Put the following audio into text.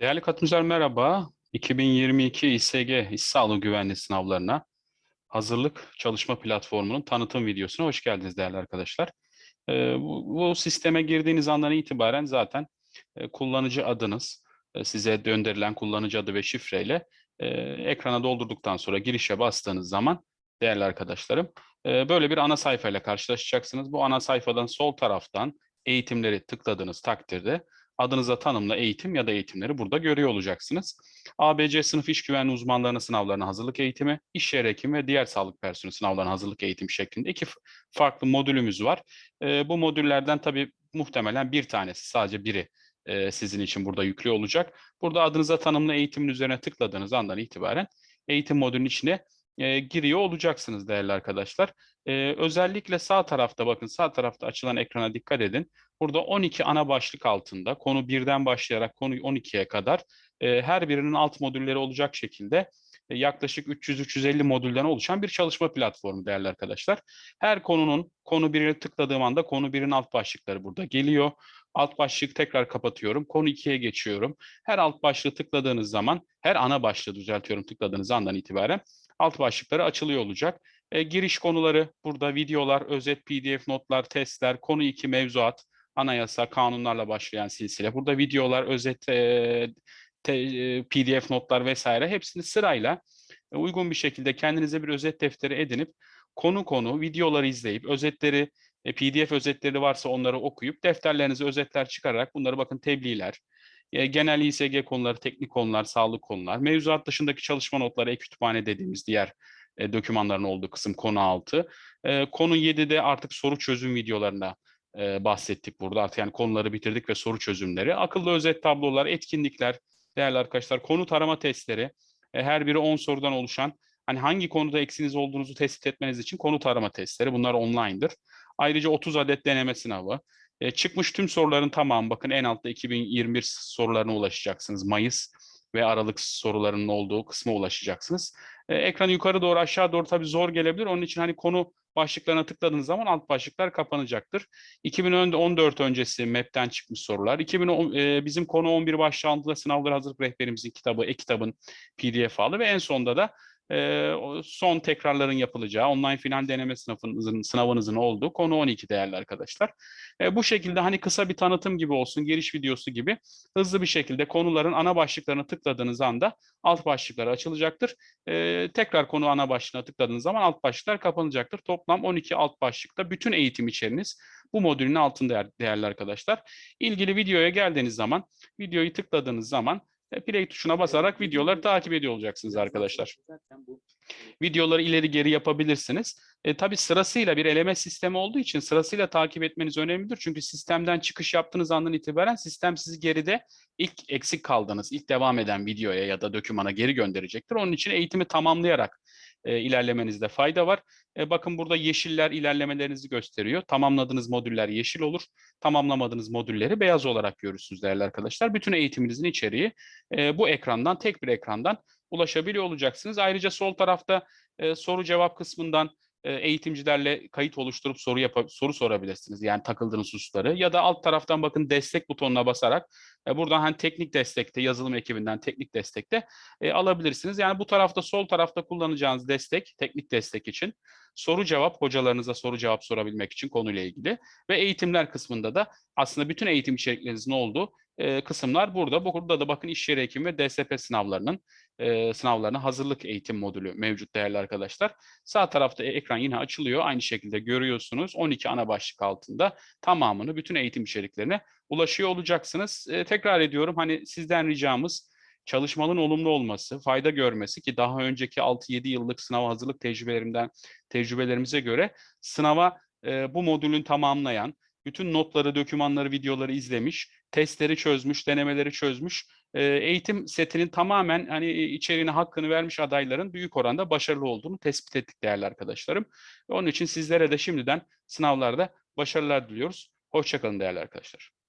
Değerli katılımcılar merhaba. 2022 İSG İş Sağlığı Güvenliği sınavlarına hazırlık çalışma platformunun tanıtım videosuna hoş geldiniz değerli arkadaşlar. Ee, bu, sisteme girdiğiniz andan itibaren zaten e, kullanıcı adınız, e, size gönderilen kullanıcı adı ve şifreyle e, ekrana doldurduktan sonra girişe bastığınız zaman değerli arkadaşlarım böyle bir ana sayfayla karşılaşacaksınız. Bu ana sayfadan sol taraftan eğitimleri tıkladığınız takdirde adınıza tanımla eğitim ya da eğitimleri burada görüyor olacaksınız. ABC sınıf iş güvenliği uzmanlarının sınavlarına hazırlık eğitimi, iş yeri hekimi ve diğer sağlık personeli sınavlarına hazırlık eğitimi şeklinde iki farklı modülümüz var. E, bu modüllerden tabii muhtemelen bir tanesi, sadece biri e, sizin için burada yüklü olacak. Burada adınıza tanımla eğitimin üzerine tıkladığınız andan itibaren eğitim modülünün içine e, giriyor olacaksınız değerli arkadaşlar. E, özellikle sağ tarafta bakın sağ tarafta açılan ekrana dikkat edin. Burada 12 ana başlık altında konu birden başlayarak konu 12'ye kadar e, her birinin alt modülleri olacak şekilde e, yaklaşık 300-350 modülden oluşan bir çalışma platformu değerli arkadaşlar. Her konunun konu birini tıkladığım anda konu birinin alt başlıkları burada geliyor. Alt başlık tekrar kapatıyorum. Konu 2'ye geçiyorum. Her alt başlığı tıkladığınız zaman, her ana başlığı düzeltiyorum tıkladığınız andan itibaren alt başlıkları açılıyor olacak. E, giriş konuları burada videolar, özet pdf notlar, testler, konu 2 mevzuat, anayasa, kanunlarla başlayan silsile. Burada videolar, özet e, te, e, pdf notlar vesaire hepsini sırayla e, uygun bir şekilde kendinize bir özet defteri edinip konu konu videoları izleyip özetleri e, pdf özetleri varsa onları okuyup defterlerinize özetler çıkararak bunları bakın tebliğler, e, genel İSG konuları, teknik konular, sağlık konular, mevzuat dışındaki çalışma notları, e-kütüphane dediğimiz diğer e, dokümanların olduğu kısım konu 6. E, konu 7'de artık soru çözüm videolarına e, bahsettik burada. Artık yani konuları bitirdik ve soru çözümleri. Akıllı özet tablolar, etkinlikler, değerli arkadaşlar, konu tarama testleri. E, her biri 10 sorudan oluşan hani hangi konuda eksiniz olduğunuzu tespit etmeniz için konu tarama testleri. Bunlar online'dır. Ayrıca 30 adet deneme sınavı. E, çıkmış tüm soruların tamamı bakın en altta 2021 sorularına ulaşacaksınız. Mayıs ve Aralık sorularının olduğu kısma ulaşacaksınız. E, ekranı yukarı doğru aşağı doğru tabii zor gelebilir. Onun için hani konu başlıklarına tıkladığınız zaman alt başlıklar kapanacaktır. 2014 öncesi MEP'ten çıkmış sorular. 2010, e, bizim konu 11 başlığı altında sınavlara hazırlık rehberimizin kitabı, e-kitabın pdf alı ve en sonda da e, son tekrarların yapılacağı online final deneme sınavınızın, sınavınızın olduğu konu 12 değerli arkadaşlar. E, bu şekilde hani kısa bir tanıtım gibi olsun, giriş videosu gibi hızlı bir şekilde konuların ana başlıklarına tıkladığınız anda alt başlıklar açılacaktır. E, tekrar konu ana başlığına tıkladığınız zaman alt başlıklar kapanacaktır. Toplam 12 alt başlıkta bütün eğitim içeriniz bu modülün altında değerli arkadaşlar. İlgili videoya geldiğiniz zaman, videoyu tıkladığınız zaman play tuşuna basarak videoları takip ediyor olacaksınız arkadaşlar. Videoları ileri geri yapabilirsiniz. E, tabii sırasıyla bir eleme sistemi olduğu için sırasıyla takip etmeniz önemlidir. Çünkü sistemden çıkış yaptığınız andan itibaren sistem sizi geride ilk eksik kaldığınız, ilk devam eden videoya ya da dokümana geri gönderecektir. Onun için eğitimi tamamlayarak e, ilerlemenizde fayda var. E, bakın burada yeşiller ilerlemelerinizi gösteriyor. Tamamladığınız modüller yeşil olur. Tamamlamadığınız modülleri beyaz olarak görürsünüz değerli arkadaşlar. Bütün eğitiminizin içeriği e, bu ekrandan, tek bir ekrandan ulaşabiliyor olacaksınız. Ayrıca sol tarafta e, soru cevap kısmından e, eğitimcilerle kayıt oluşturup soru yap soru sorabilirsiniz. Yani takıldığınız hususları ya da alt taraftan bakın destek butonuna basarak e, buradan hani teknik destekte yazılım ekibinden teknik destekte e, alabilirsiniz. Yani bu tarafta sol tarafta kullanacağınız destek teknik destek için soru cevap hocalarınıza soru cevap sorabilmek için konuyla ilgili ve eğitimler kısmında da aslında bütün eğitim içeriklerinizin olduğu e, kısımlar burada. Burada da bakın iş yeri hekimi ve DSP sınavlarının e, sınavlarına hazırlık eğitim modülü mevcut değerli arkadaşlar. Sağ tarafta ekran yine açılıyor. Aynı şekilde görüyorsunuz 12 ana başlık altında tamamını bütün eğitim içeriklerine ulaşıyor olacaksınız. E, tekrar ediyorum hani sizden ricamız çalışmanın olumlu olması, fayda görmesi ki daha önceki 6-7 yıllık sınav hazırlık tecrübelerimden tecrübelerimize göre sınava e, bu modülün tamamlayan, bütün notları, dokümanları, videoları izlemiş, testleri çözmüş, denemeleri çözmüş, e, eğitim setinin tamamen hani içeriğine hakkını vermiş adayların büyük oranda başarılı olduğunu tespit ettik değerli arkadaşlarım. Onun için sizlere de şimdiden sınavlarda başarılar diliyoruz. Hoşçakalın değerli arkadaşlar.